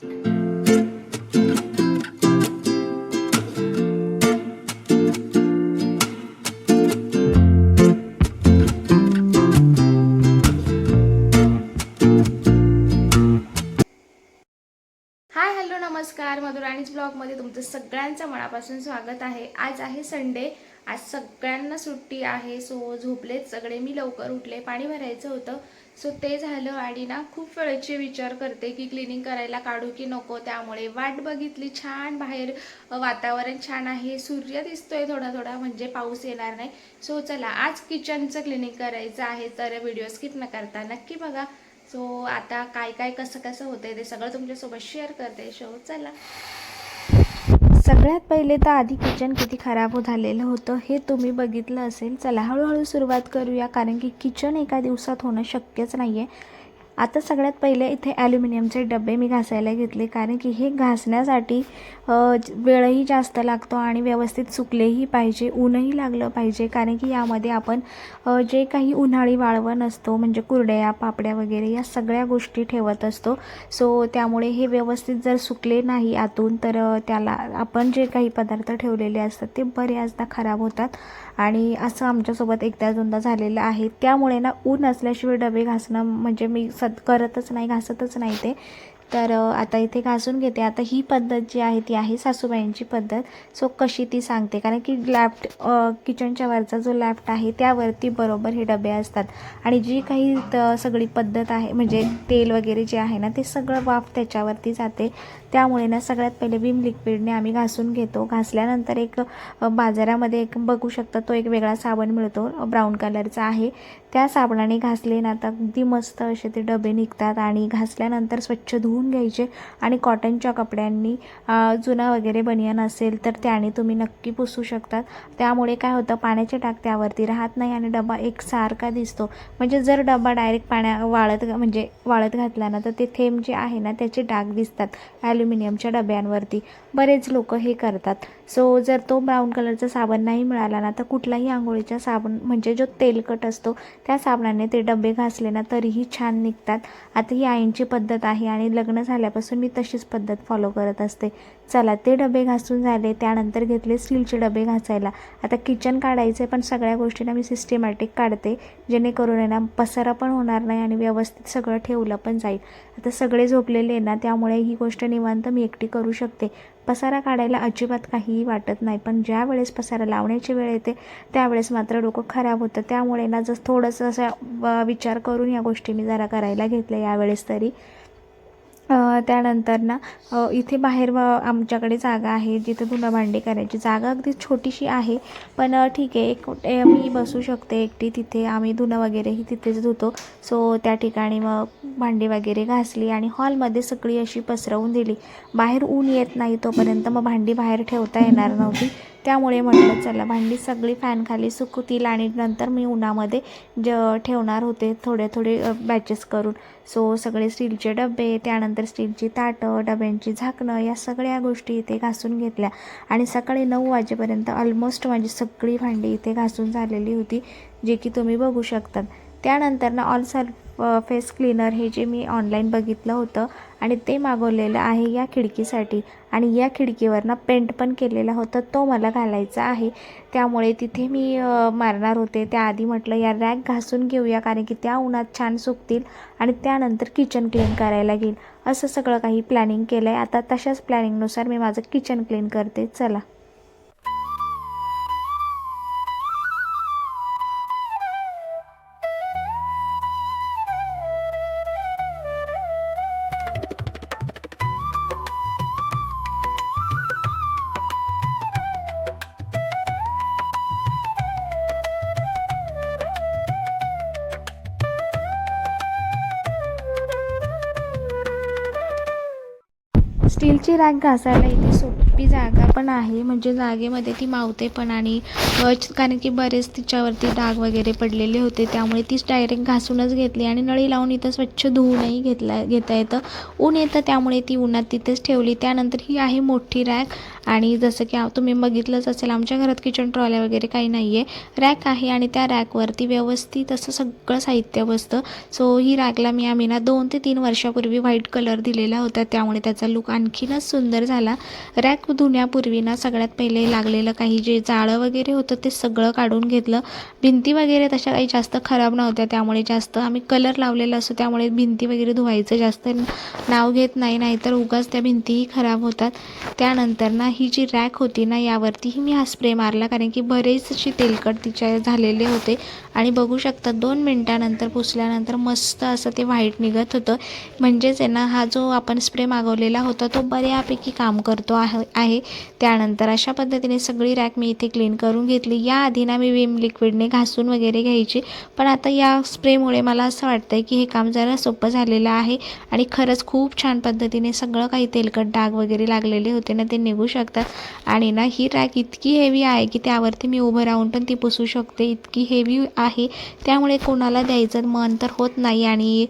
Hi hello नमस्कार. मधुराणीज ब्लॉगमध्ये तुमचं सगळ्यांचं मनापासून स्वागत आहे. आज आहे संडे. आज सगळ्यांना सुट्टी आहे सो झोपलेत सगळे. मी लवकर उठले पाणी भरायचं होतं. सो ते झालं आणि ना खूप वेळेचे विचार करते की क्लिनिंग करायला काढू की नको. त्यामुळे वाट बघितली छान बाहेर वातावरण छान आहे. सूर्य दिसतोय थोडा थोडा म्हणजे पाऊस येणार नाही. सो चला आज किचनचं क्लिनिंग करायचं आहे तर व्हिडिओ स्किप न करता नक्की बघा. सो आता काय काय कसं कसं होतंय ते सगळं तुमच्यासोबत शेअर करते. शो चला. सगळ्यात पहिले तर आधी किचन किती खराब झालेलं होतं हे तुम्ही बघितलं असेल. चला हळूहळू सुरुवात करूया कारण की किचन एका दिवसात होणं शक्यच नाही आहे आता सगळ्यात पहिले इथे ॲल्युमिनियमचे डबे मी घासायला घेतले कारण की हे घासण्यासाठी वेळही जास्त लागतो आणि व्यवस्थित सुकलेही पाहिजे ऊनही लागलं पाहिजे कारण की यामध्ये आपण जे काही उन्हाळी वाळवण असतो म्हणजे कुरड्या पापड्या वगैरे या सगळ्या गोष्टी ठेवत असतो. सो त्यामुळे हे व्यवस्थित जर सुकले नाही आतून तर त्याला आपण जे काही पदार्थ ठेवलेले असतात ते बऱ्याचदा खराब होतात. आणि असं आमच्यासोबत एकदा दोनदा झालेलं आहे. त्यामुळे ना ऊन असल्याशिवाय डबे घासणं म्हणजे मी सद करतच नाही घासतच नाही ते. तर आता इथे घासून घेते. आता ही पद्धत जी आहे ती आहे सासूबाईंची पद्धत. सो कशी ती सांगते. कारण की लॅफ्ट किचनच्या वरचा जो लॅफ्ट आहे त्यावरती बरोबर हे डबे असतात. आणि जी काही सगळी पद्धत आहे म्हणजे तेल वगैरे जे आहे ना ते सगळं वाफ त्याच्यावरती जाते. त्यामुळे ना सगळ्यात पहिले विम लिक्विडने आम्ही घासून घेतो. घासल्यानंतर एक बाजारामध्ये एक बघू शकता तो एक वेगळा साबण मिळतो. ब्राऊन कलरचा आहे. त्या साबणाने घासले ना तर अगदी मस्त असे ते डबे निघतात आणि घासल्यानंतर स्वच्छ धुवून घ्यायचे आणि कॉटनच्या कपड्यांनी जुना वगैरे बनियान असेल तर त्याने तुम्ही नक्की पुसू शकतात. त्यामुळे काय होतं पाण्याचे टाक त्यावरती राहत नाही आणि डबा एकसारखा दिसतो. म्हणजे जर डबा डायरेक्ट पाण्या वाळत म्हणजे वाळत घातला ना तर ते थेंब जे आहे ना त्याचे डाग दिसतात. ॲल्युमिनियमच्या डब्यांवरती. बरेच लोक हे करतात. सो जर तो ब्राऊन कलरचा साबण नाही मिळाला ना तर कुठलाही आंघोळीचा साबण म्हणजे जो तेलकट असतो त्या साबणाने ते डबे घासले ना तरीही छान निघतात. आता ही आईंची पद्धत आहे आणि लग्न झाल्यापासून मी तशीच पद्धत फॉलो करत असते. चला ते डबे घासून झाले त्यानंतर घेतले स्टीलचे डबे घासायला. आता किचन काढायचं आहे पण सगळ्या गोष्टींना मी सिस्टमॅटिक काढते जेणेकरून आहे ना पसारा पण होणार नाही आणि व्यवस्थित सगळं ठेवलं पण जाईल. आता सगळे झोपलेले आहे ना त्यामुळे ही गोष्ट निवांत मी एकटी करू शकते. पसारा काढायला अजिबात काहीही वाटत नाही पण ज्या वेळेस पसारा लावण्याची वेळ येते त्यावेळेस मात्र डोकं खराब होतं. त्यामुळे ना जसं थोडंसं असं विचार करून या गोष्टी मी जरा करायला घेतल्या यावेळेस तरी. त्यानंतर ना इथे बाहेर व आमच्याकडे जागा आहे जिथे धुणं भांडी करायची जागा अगदी छोटीशी आहे. पण ठीक आहे एक मी बसू शकते एकटी तिथे आम्ही धुणं वगैरेही तिथेच धुतो. सो त्या ठिकाणी मग भांडी वगैरे घासली आणि हॉलमध्ये सगळी अशी पसरवून दिली. बाहेर ऊन येत नाही तोपर्यंत मग भांडी बाहेर ठेवता येणार नव्हती. त्यामुळे म्हटलं चला भांडी सगळी फॅनखाली सुकतील आणि नंतर मी उन्हामध्ये ज ठेवणार होते थोडे थोडे बॅचेस करून. सो सगळे स्टीलचे डबे त्यानंतर स्टीलची ताटं डब्यांची झाकणं या सगळ्या गोष्टी इथे घासून घेतल्या. आणि सकाळी नऊ वाजेपर्यंत ऑलमोस्ट माझी सगळी भांडी इथे घासून झालेली होती जे की तुम्ही बघू शकतात. त्यानंतर ना ऑल सर्फ फेस क्लीनर हे जे मी ऑनलाईन बघितलं होतं आणि ते मागवलेलं आहे या खिडकीसाठी. आणि या खिडकीवर ना पेंट पण केलेला होता तो मला घालायचा आहे. त्यामुळे तिथे मी मारणार होते. त्याआधी म्हटलं या रॅक घासून घेऊया कारण की त्या उन्हात छान सुकतील आणि त्यानंतर किचन क्लीन करायला घेईल असं सगळं काही प्लॅनिंग केलं आहे आता तशाच प्लॅनिंगनुसार मी माझं किचन क्लीन करते. चला. स्टीलची रॅक घासायला इथे सोप मोठी जागा पण आहे. म्हणजे जागेमध्ये ती मावते पण आणि कारण की बरेच तिच्यावरती डाग वगैरे पडलेले होते. त्यामुळे तीच डायरेक्ट घासूनच घेतली आणि नळी लावून इथं स्वच्छ धुवूनही घेतला घेता येतं. ऊन येतं त्यामुळे ती उन्हात तिथेच ठेवली. त्यानंतर ही आहे मोठी रॅक आणि जसं की तुम्ही बघितलंच असेल आमच्या घरात किचन ट्रॉल्या वगैरे काही नाही आहे रॅक आहे आणि त्या रॅकवरती व्यवस्थित असं सगळं साहित्य बसतं. सो ही रॅकला मी आम्ही ना दोन ते तीन वर्षापूर्वी व्हाईट कलर दिलेला होता. त्यामुळे त्याचा लुक आणखीनच सुंदर झाला. रॅक धुण्यापूर्वी ना सगळ्यात पहिले लागलेलं काही जे जाळं वगैरे होतं ते सगळं काढून घेतलं. भिंती वगैरे तशा काही जास्त खराब नव्हत्या त्यामुळे जास्त आम्ही कलर लावलेला असतो त्यामुळे भिंती वगैरे धुवायचं जास्त नाव घेत नाही नाहीतर उगाच त्या भिंतीही खराब होतात. त्यानंतर ना ही जी रॅक होती ना यावरतीही मी हा स्प्रे मारला कारण की बरेचशी तेलकट तिच्या झालेले होते. आणि बघू शकता दोन मिनटानंतर पुसल्यानंतर मस्त असं ते व्हाईट निघत होतं. म्हणजेच आहे ना हा जो आपण स्प्रे मागवलेला होता तो बऱ्यापैकी काम करतो आहे आहे. त्यानंतर अशा पद्धतीने सगळी रॅक मी इथे क्लीन करून घेतली. याआधी ना मी विम लिक्विडने घासून वगैरे घ्यायची. पण आता या स्प्रेमुळे मला असं वाटतं आहे की हे काम जरा सोपं झालेलं आहे आणि खरंच खूप छान पद्धतीने सगळं काही तेलकट डाग वगैरे लागलेले होते ना ते निघू शकतात. आणि ना ही रॅक इतकी हेवी आहे की त्यावरती मी उभं राहून पण ती पुसू शकते. इतकी हेवी आहे. त्यामुळे कोणाला द्यायचं मन तर होत नाही आणि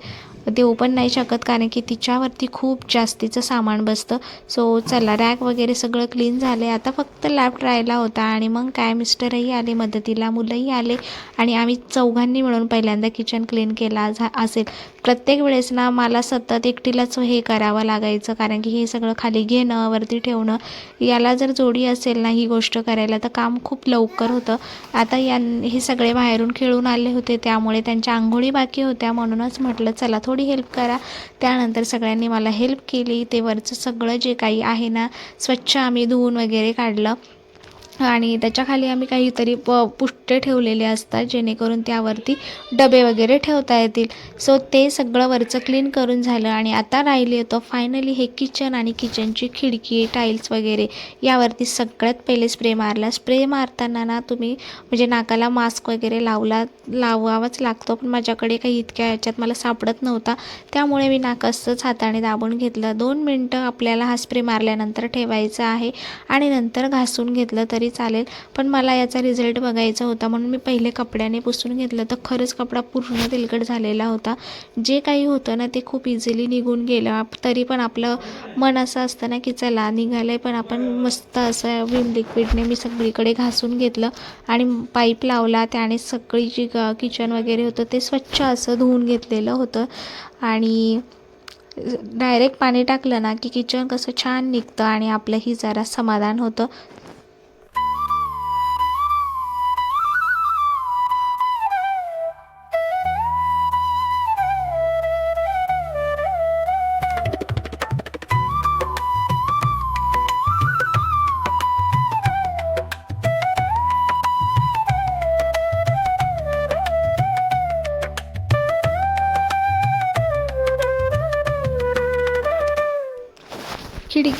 देऊ पण नाही शकत कारण की तिच्यावरती खूप जास्तीचं सामान बसतं. सो चला रॅक वगैरे सगळं क्लीन झाले आता फक्त लॅब राहिला होता आणि मग काय मिस्टरही आले मदतीला मुलंही आले आणि आम्ही चौघांनी मिळून पहिल्यांदा किचन क्लीन केला झा असेल. प्रत्येक वेळेस ना मला सतत एकटीलाच हे करावं लागायचं कारण की हे सगळं खाली घेणं वरती ठेवणं याला जर जोडी असेल ना ही गोष्ट करायला तर काम खूप लवकर होतं. आता यां हे सगळे बाहेरून खेळून आले होते त्यामुळे त्यांच्या आंघोळी बाकी होत्या म्हणूनच म्हटलं चला थोडी हेल्प करा. त्यानंतर सगळ्यांनी मला हेल्प केली. ते वरचं सगळं जे काही आहे ना स्वच्छ आम्ही धुवून वगैरे काढलं. आणि त्याच्याखाली आम्ही काहीतरी प पुष्टे ठेवलेले असतात जेणेकरून त्यावरती डबे वगैरे ठेवता येतील. सो ते सगळं वरचं क्लीन करून झालं आणि आता राहिले होतं फायनली हे किचन आणि किचनची खिडकी टाईल्स वगैरे यावरती सगळ्यात पहिले स्प्रे मारला. स्प्रे मारताना ना तुम्ही म्हणजे नाकाला मास्क वगैरे लावला लावावाच लागतो पण माझ्याकडे काही इतक्या याच्यात मला सापडत नव्हता. त्यामुळे मी नाक असंच हाताने दाबून घेतलं. दोन मिनटं आपल्याला हा स्प्रे मारल्यानंतर ठेवायचा आहे आणि नंतर घासून घेतलं तरी तरी चालेल. पण मला याचा रिझल्ट बघायचा होता. म्हणून मी पहिले कपड्याने पुसून घेतलं. तर खरंच कपडा पूर्ण तेलकट झालेला होता. जे काही होतं ना ते खूप इझिली निघून गेलं. तरी पण आपलं मन असं असतं ना की चला निघालं आहे पण आपण मस्त असं विम लिक्विडने मी सगळीकडे घासून घेतलं. आणि पाईप लावला. त्याने सगळी जी ग किचन वगैरे होतं ते स्वच्छ असं धुवून घेतलेलं होतं. आणि डायरेक्ट पाणी टाकलं ना की किचन कसं छान निघतं. आणि आपलंही जरा समाधान होतं.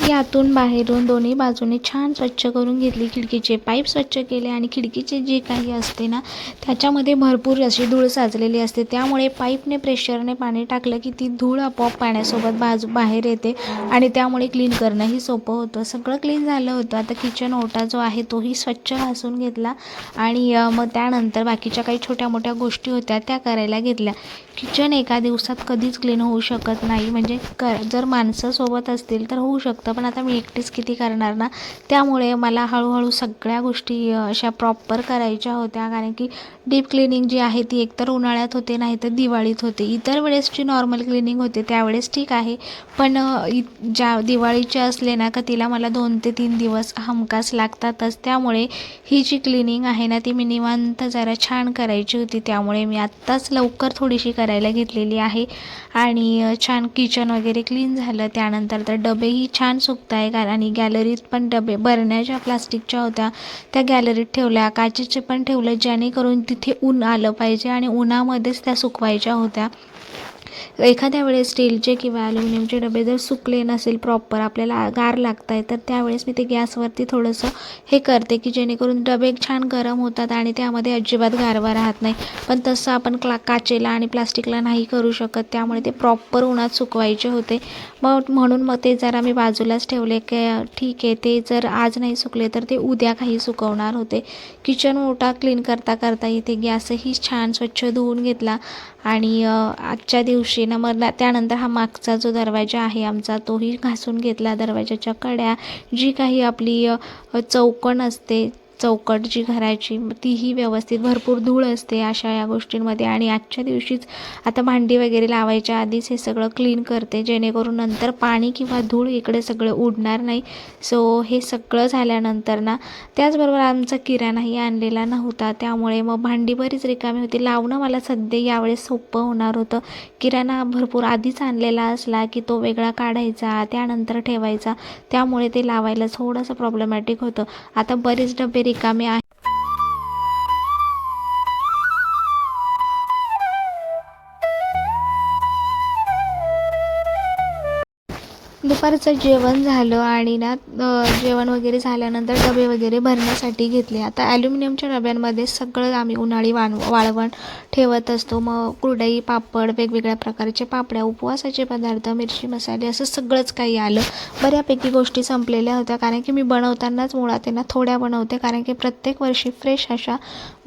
खिडकी आतून बाहेरून दोन्ही बाजूने छान स्वच्छ करून घेतली. खिडकीचे पाईप स्वच्छ केले आणि खिडकीचे जे काही असते ना त्याच्यामध्ये भरपूर अशी धूळ साचलेली असते. त्यामुळे पाईपने प्रेशरने पाणी टाकलं की ती धूळ आपोआप पाण्यासोबत बाजू बाहेर येते आणि त्यामुळे क्लीन करणंही सोपं होतं. सगळं क्लीन झालं होतं. आता किचन ओटा जो आहे तोही स्वच्छ घासून घेतला आणि मग त्यानंतर बाकीच्या काही छोट्या मोठ्या गोष्टी होत्या त्या करायला घेतल्या. किचन एका दिवसात कधीच क्लीन होऊ शकत नाही. म्हणजे क जर माणसं सोबत असतील तर होऊ शकतं पण आता मी एकटीच किती करणार ना? त्यामुळे मला हळूहळू सगळ्या गोष्टी अशा प्रॉपर करायच्या होत्या. कारण की डीप क्लिनिंग जी आहे ती एकतर उन्हाळ्यात होते नाही तर दिवाळीत होते. इतर वेळेसची नॉर्मल क्लिनिंग होते त्यावेळेस ठीक आहे. पण इ ज्या दिवाळीचे असले ना का तिला मला दोन ते तीन दिवस हमखास लागतातच. त्यामुळे ही जी क्लिनिंग आहे ना ती मी निवांत जरा छान करायची होती. त्यामुळे मी आत्ताच लवकर थोडीशी करायला घेतलेली आहे. आणि छान किचन वगैरे क्लीन झालं. त्यानंतर तर डबेही छान सुकताय. आहे कारण आणि गॅलरीत पण डबे बरण्याच्या प्लास्टिकच्या होत्या त्या गॅलरीत ठेवल्या काचेचे पण ठेवले जेणेकरून तिथे ऊन आलं पाहिजे आणि उन्हामध्येच त्या सुकवायच्या होत्या. एखाद्या वेळेस स्टीलचे किंवा ॲल्युमिनियमचे डबे जर सुकले नसेल प्रॉपर आपल्याला गार लागत आहे तर त्यावेळेस मी ते गॅसवरती थोडंसं हे करते की जेणेकरून डबे छान गरम होतात आणि त्यामध्ये अजिबात गारवा राहत नाही. पण तसं आपण क्ला काचेला आणि प्लास्टिकला नाही करू शकत त्यामुळे ते प्रॉपर उन्हात सुकवायचे होते. मग म्हणून मग ते जरा मी बाजूलाच ठेवले की ठीक आहे ते जर आज नाही सुकले तर ते उद्या काही सुकवणार होते. किचन ओटा क्लीन करता करता इथे गॅसही छान स्वच्छ धुवून घेतला. आणि आजच्या दिवशी ना मग त्यानंतर हा मागचा जो दरवाजा आहे आमचा तोही घासून घेतला दरवाजाच्या कड्या. जी काही आपली चौकण असते चौकट जी घराची तीही व्यवस्थित भरपूर धूळ असते अशा या गोष्टींमध्ये. आणि आजच्या दिवशीच आता भांडी वगैरे लावायच्या आधीच हे सगळं क्लीन करते जेणेकरून नंतर पाणी किंवा धूळ इकडे सगळं उडणार नाही. सो हे सगळं झाल्यानंतर ना त्याचबरोबर आमचा किराणाही आणलेला नव्हता. त्यामुळे मग भांडी बरीच रिकामी होती. लावणं मला सध्या यावेळेस सोपं होणार होतं. किराणा भरपूर आधीच आणलेला असला की तो वेगळा काढायचा त्यानंतर ठेवायचा. त्यामुळे ते लावायला थोडंसं प्रॉब्लेमॅटिक होतं. आता बरेच डबे रिकामे आहे. दुपारचं जेवण झालं आणि ना जेवण वगैरे झाल्यानंतर डबे वगैरे भरण्यासाठी घेतले. आता ॲल्युमिनियमच्या डब्यांमध्ये सगळं आम्ही उन्हाळी वाण वाळवण ठेवत असतो. मग कुरडई पापड वेगवेगळ्या प्रकारचे पापड्या उपवासाचे पदार्थ मिरची मसाले असं सगळंच काही आलं. बऱ्यापैकी गोष्टी संपलेल्या होत्या कारण की मी बनवतानाच मुळात त्यांना ना थोड्या बनवते कारण की प्रत्येक वर्षी फ्रेश अशा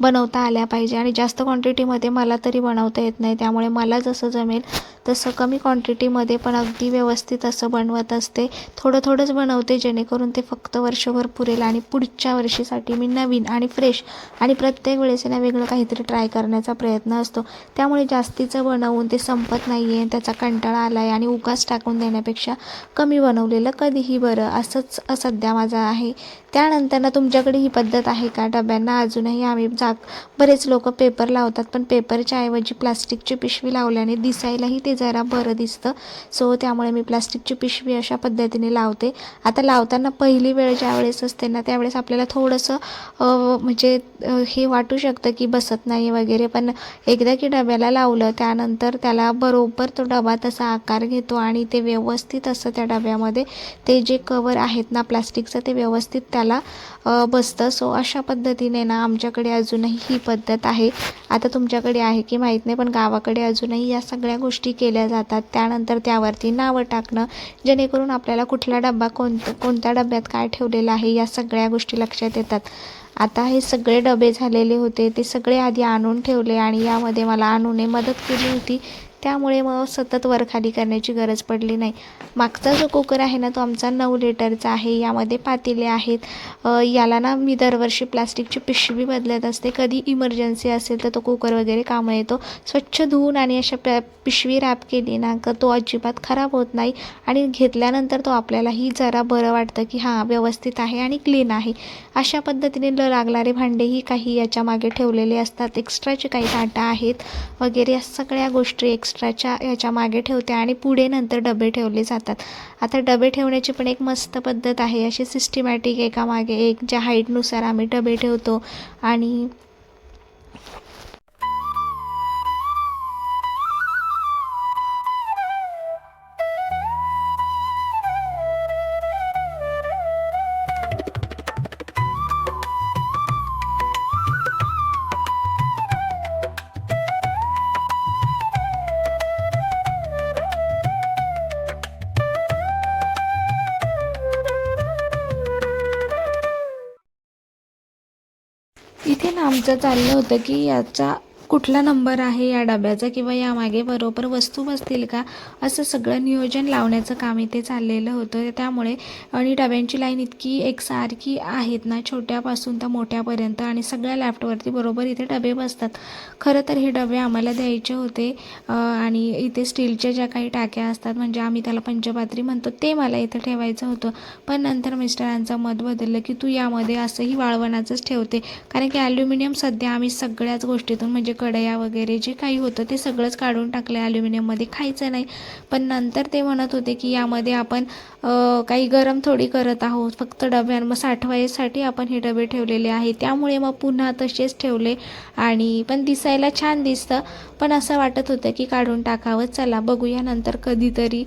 बनवता आल्या पाहिजे आणि जास्त क्वांटिटीमध्ये मला तरी बनवता येत नाही. त्यामुळे मला जसं जमेल तसं कमी क्वांटिटीमध्ये पण अगदी व्यवस्थित असं बनवत असते. थोडं थोडंच बनवते जेणेकरून ते फक्त वर्षभर पुरेल आणि पुढच्या वर्षीसाठी मी नवीन आणि फ्रेश आणि प्रत्येक वेळेस ना वेगळं काहीतरी ट्राय करण्याचा प्रयत्न असतो. त्यामुळे जास्तीचं बनवून ते संपत नाही आहे त्याचा कंटाळा आला आहे आणि उगाच टाकून देण्यापेक्षा कमी बनवलेलं कधीही बरं असंच सध्या माझं आहे. त्यानंतर ना तुमच्याकडे ही पद्धत आहे का? डब्यांना अजूनही आम्ही जाग बरेच लोक पेपर लावतात पण पेपरच्या ऐवजी प्लास्टिकची पिशवी लावल्याने दिसायलाही ते जरा बरं दिसतं. सो त्यामुळे मी प्लास्टिकची पिशवी अशा पद्धतीने लावते. आता लावताना पहिली वेळ ज्या वेळेस असते ना त्यावेळेस आपल्याला थोडंसं म्हणजे हे वाटू शकतं की बसत नाही वगैरे. पण एकदा की डब्याला लावलं त्यानंतर त्याला बरोबर तो डबा तसा आकार घेतो आणि ते व्यवस्थित असं त्या डब्यामध्ये. ते जे कवर आहेत ना प्लास्टिकचं ते व्यवस्थित त्या त्याला बसतं. सो अशा पद्धतीने ना आमच्याकडे अजूनही ही पद्धत आहे. आता तुमच्याकडे आहे की माहीत नाही पण गावाकडे अजूनही या सगळ्या गोष्टी केल्या जातात. त्यानंतर त्यावरती नावं टाकणं जेणेकरून आपल्याला कुठला डबा कोणत कोणत्या डब्यात काय ठेवलेलं आहे या सगळ्या गोष्टी लक्षात येतात. आता हे सगळे डबे झालेले होते. ते सगळे आधी आणून ठेवले आणि यामध्ये मला आणूने मदत केली होती. त्यामुळे मग सतत वरखाली करण्याची गरज पडली नाही. मागचा जो कुकर आहे ना तो आमचा नऊ लिटरचा आहे. यामध्ये पातेले आहेत. याला ना मी दरवर्षी प्लास्टिकची पिशवी बदलत असते. कधी इमर्जन्सी असेल तर तो कुकर वगैरे कामं येतो. स्वच्छ धुवून आणि अशा प पिशवी रॅप केली ना का तो अजिबात खराब होत नाही. आणि घेतल्यानंतर तो आपल्यालाही जरा बरं वाटतं की हां व्यवस्थित आहे आणि क्लीन आहे. अशा पद्धतीने ल लागणारे भांडेही काही याच्या मागे ठेवलेले असतात. एक्स्ट्राचे काही ताटा आहेत. वगैरे या सगळ्या गोष्टी एक्स्ट्राच्या याच्या मागे ठेवते आणि पुढे नंतर डबे ठेवले जातात. आता डबे ठेवण्याची पण एक मस्त पद्धत आहे. अशी सिस्टमॅटिक एका मागे एक ज्या हाईटनुसार आम्ही डबे ठेवतो आणि आमचं चाललं होतं की याचा कुठला नंबर आहे या डब्याचा किंवा यामागे बरोबर वस्तू बसतील का? असं सगळं नियोजन लावण्याचं काम इथे चाललेलं होतं. त्यामुळे आणि डब्यांची लाईन इतकी एकसारखी आहेत ना छोट्यापासून तर मोठ्यापर्यंत आणि सगळ्या लॅफ्टवरती बरोबर इथे डबे बसतात. खरं तर हे डबे आम्हाला द्यायचे होते आणि इथे स्टीलच्या ज्या काही टाक्या असतात म्हणजे आम्ही त्याला पंचपात्री म्हणतो ते मला इथे ठेवायचं होतं. पण नंतर मिस्टरांचं मत बदललं की तू यामध्ये असंही वाळवणाचंच ठेवते. कारण की ॲल्युमिनियम सध्या आम्ही सगळ्याच गोष्टीतून म्हणजे कढया वगैरे जे काही होतं ते सगळंच काढून टाकलं आहे ॲल्युमिनियममध्ये खायचं नाही. पण नंतर ते म्हणत होते की यामध्ये आपण काही गरम थोडी करत आहोत. फक्त डब्यांवर साठवायसाठी आपण हे डबे ठेवलेले आहे त्यामुळे मग पुन्हा तसेच ठेवले आणि पण दिसायला छान दिसतं. पण असं वाटत होतं की काढून टाकावं. चला बघूया नंतर कधीतरी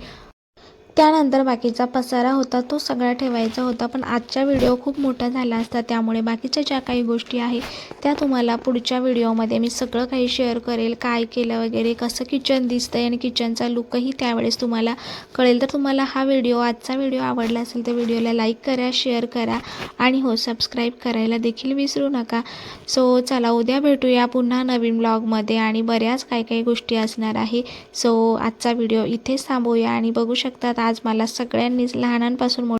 त्यानंतर बाकीचा पसारा होता तो सगळा ठेवायचा होता पण आजचा व्हिडिओ खूप मोठा झाला असता त्यामुळे बाकीच्या ज्या काही गोष्टी आहे त्या तुम्हाला पुढच्या व्हिडिओमध्ये मी सगळं काही शेअर करेल काय केलं वगैरे कसं किचन दिसतंय आणि किचनचा लुकही त्यावेळेस तुम्हाला कळेल. तर तुम्हाला हा व्हिडिओ आजचा व्हिडिओ आवडला असेल तर व्हिडिओला लाईक करा शेअर करा आणि हो सबस्क्राईब करायला देखील विसरू नका. सो चला उद्या भेटूया पुन्हा नवीन ब्लॉगमध्ये आणि बऱ्याच काही काही गोष्टी असणार आहे. सो आजचा व्हिडिओ इथेच थांबूया आणि बघू शकतात आज मला सगळ्यांनीच लहानांपासून मोठ्या